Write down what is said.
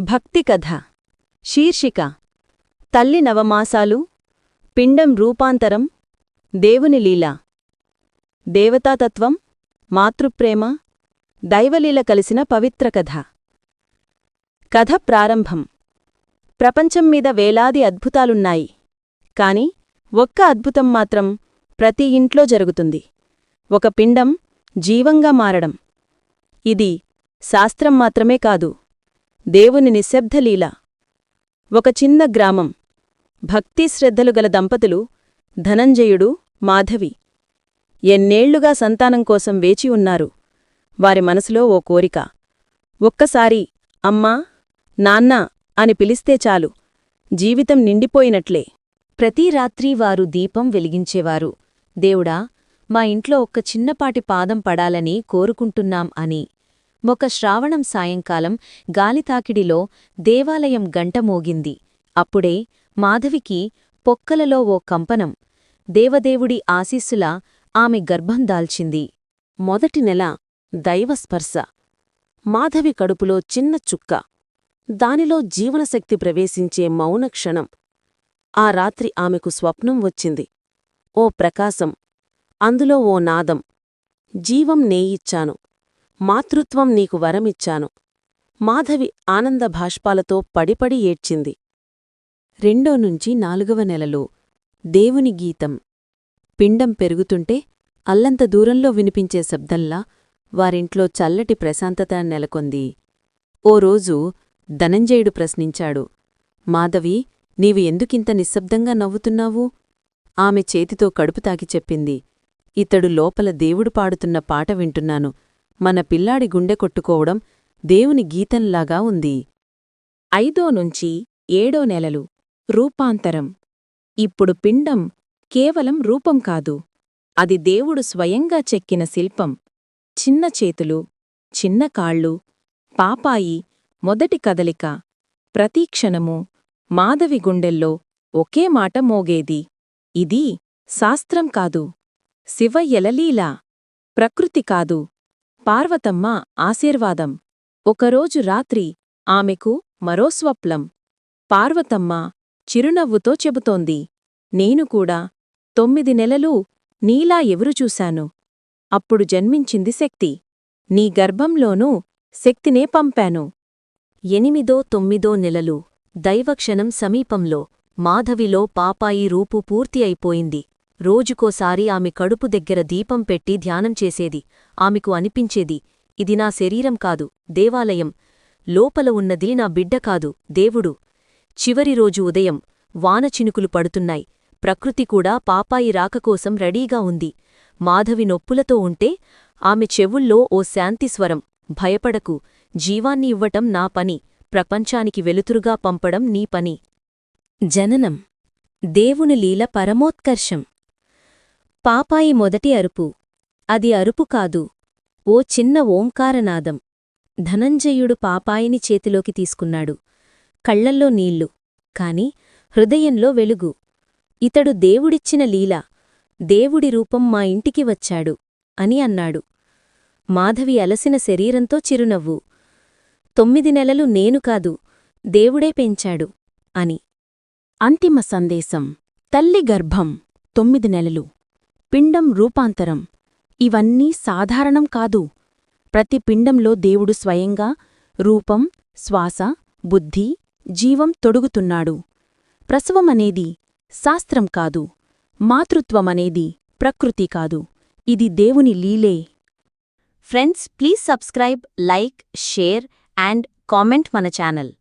భక్తి కథ. శీర్షిక. తల్లి నవమాసాలు పిండం రూపాంతరం దేవుని లీల. దేవతాతత్వం మాతృప్రేమ దైవలీల కలిసిన పవిత్ర కథ. కథ ప్రారంభం. ప్రపంచం మీద వేలాది అద్భుతాలున్నాయి. కాని ఒక్క అద్భుతం మాత్రం ప్రతి ఇంట్లో జరుగుతుంది. ఒక పిండం జీవంగా మారడం. ఇది శాస్త్రం మాత్రమే కాదు. దేవుని నిశ్శబ్దలీల. ఒక చిన్న గ్రామం. భక్తి శ్రద్ధలు గల దంపతులు ధనంజయుడు మాధవి. ఎన్నేళ్ళుగా సంతానం కోసం వేచి ఉన్నారు. వారి మనసులో ఓ కోరిక. ఒక్కసారి అమ్మా నాన్నా అని పిలిస్తే చాలు. జీవితం నిండిపోయినట్లే. ప్రతి రాత్రి వారు దీపం వెలిగించేవారు. దేవుడా మా ఇంట్లో ఒక్క చిన్నపాటి పాదం పడాలని కోరుకుంటున్నాం అని. ఒక శ్రావణం సాయంకాలం గాలితాకిడిలో దేవాలయం గంట మోగింది. అప్పుడే మాధవికి పొక్కలలో ఓ కంపనం దేవదేవుడి ఆశీస్సులా ఆమె గర్భం దాల్చింది. మొదటి నెల దైవస్పర్శ. మాధవి కడుపులో చిన్న చుక్క. దానిలో జీవనశక్తి ప్రవేశించే మౌనక్షణం ఆ రాత్రి ఆమెకు స్వప్నం వచ్చింది. ఓ ప్రకాశం. అందులో ఓ నాదం. జీవం నేయిచ్చాను. మాతృత్వం నీకు వరమిచ్చాను. మాధవి ఆనంద భాష్పాలతో పడిపడి ఏడ్చింది. రెండో నుంచి నాలుగవ నెలలో దేవుని గీతం పిండం పెరుగుతుంటే అల్లంత దూరంలో వినిపించే శబ్దంలా వారింట్లో చల్లటి ప్రశాంతత నెలకొంది. ఓ రోజు ధనంజయుడు ప్రశ్నించాడు మాధవి నీవు ఎందుకింత నిశ్శబ్దంగా నవ్వుతున్నావు? ఆమె చేతితో కడుపు తాకి చెప్పింది ఇతడు లోపల దేవుడు పాడుతున్న పాట వింటున్నాను. మన పిల్లాడి గుండె కొట్టుకోవడం దేవుని గీతంలాగా ఉంది. ఐదో నుంచి ఏడో నెలలు. రూపాంతరం. ఇప్పుడు పిండం కేవలం రూపం కాదు. అది దేవుడు స్వయంగా చెక్కిన శిల్పం. చిన్న చేతులు చిన్న కాళ్ళు పాపాయి మొదటి కదలిక. ప్రతీక్షణము మాధవి గుండెల్లో ఒకే మాట మోగేది. ఇది శాస్త్రం కాదు. శివ ఎలలీలా ప్రకృతి కాదు. పార్వతమ్మ ఆశీర్వాదం. ఒకరోజు రాత్రి ఆమెకు మరో స్వప్నం. పార్వతమ్మ చిరునవ్వుతో చెబుతోంది నేను కూడా తొమ్మిది నెలలు నీలా ఎవరు చూశాను అప్పుడు జన్మించింది శక్తి. నీ గర్భంలోనూ శక్తినే పంపాను. ఎనిమిదో తొమ్మిదో నెలలు దైవక్షణం సమీపంలో మాధవిలో పాపాయి రూపు పూర్తి అయిపోయింది. రోజుకోసారి ఆమె కడుపు దగ్గర దీపం పెట్టి ధ్యానం చేసేది. ఆమెకు అనిపించేది ఇది నా శరీరం కాదు దేవాలయం. లోపల ఉన్నది నా బిడ్డ కాదు దేవుడు. చివరి రోజు ఉదయం వానచినుకులు పడుతున్నాయి. ప్రకృతి కూడా పాపాయి రాకకోసం రెడీగా ఉంది. మాధవి నొప్పులతో ఉంటే ఆమె చెవుల్లో ఓ శాంతిస్వరం భయపడకు జీవాన్ని ఇవ్వటం నా పని. ప్రపంచానికి వెలుతురుగా పంపడం నీ పని. జననం. దేవుని లీల పరమోత్కర్షం. పాపాయి మొదటి అరుపు. అది అరుపు కాదు. ఓ చిన్న ఓంకారనాదం. ధనంజయుడు పాపాయిని చేతిలోకి తీసుకున్నాడు. కళ్ళల్లో నీళ్ళు. కాని హృదయంలో వెలుగు. ఇతడు దేవుడిచ్చిన లీల. దేవుడి రూపం మా ఇంటికి వచ్చాడు. అని అన్నాడు. మాధవి అలసిన శరీరంతో చిరునవ్వు. తొమ్మిది నెలలు నేను కాదు. దేవుడే పెంచాడు. అని. అంతిమ సందేశం. తల్లి గర్భం. తొమ్మిది నెలలు. పిండం రూపాంతరం. ఇవన్నీ సాధారణం కాదు. ప్రతి పిండంలో దేవుడు స్వయంగా రూపం శ్వాస బుద్ధి జీవం తొడుగుతున్నాడు. ప్రసవమనేది శాస్త్రం కాదు. మాతృత్వమనేది ప్రకృతి కాదు. ఇది దేవుని లీలే. Friends please subscribe like share and comment మన ఛానల్.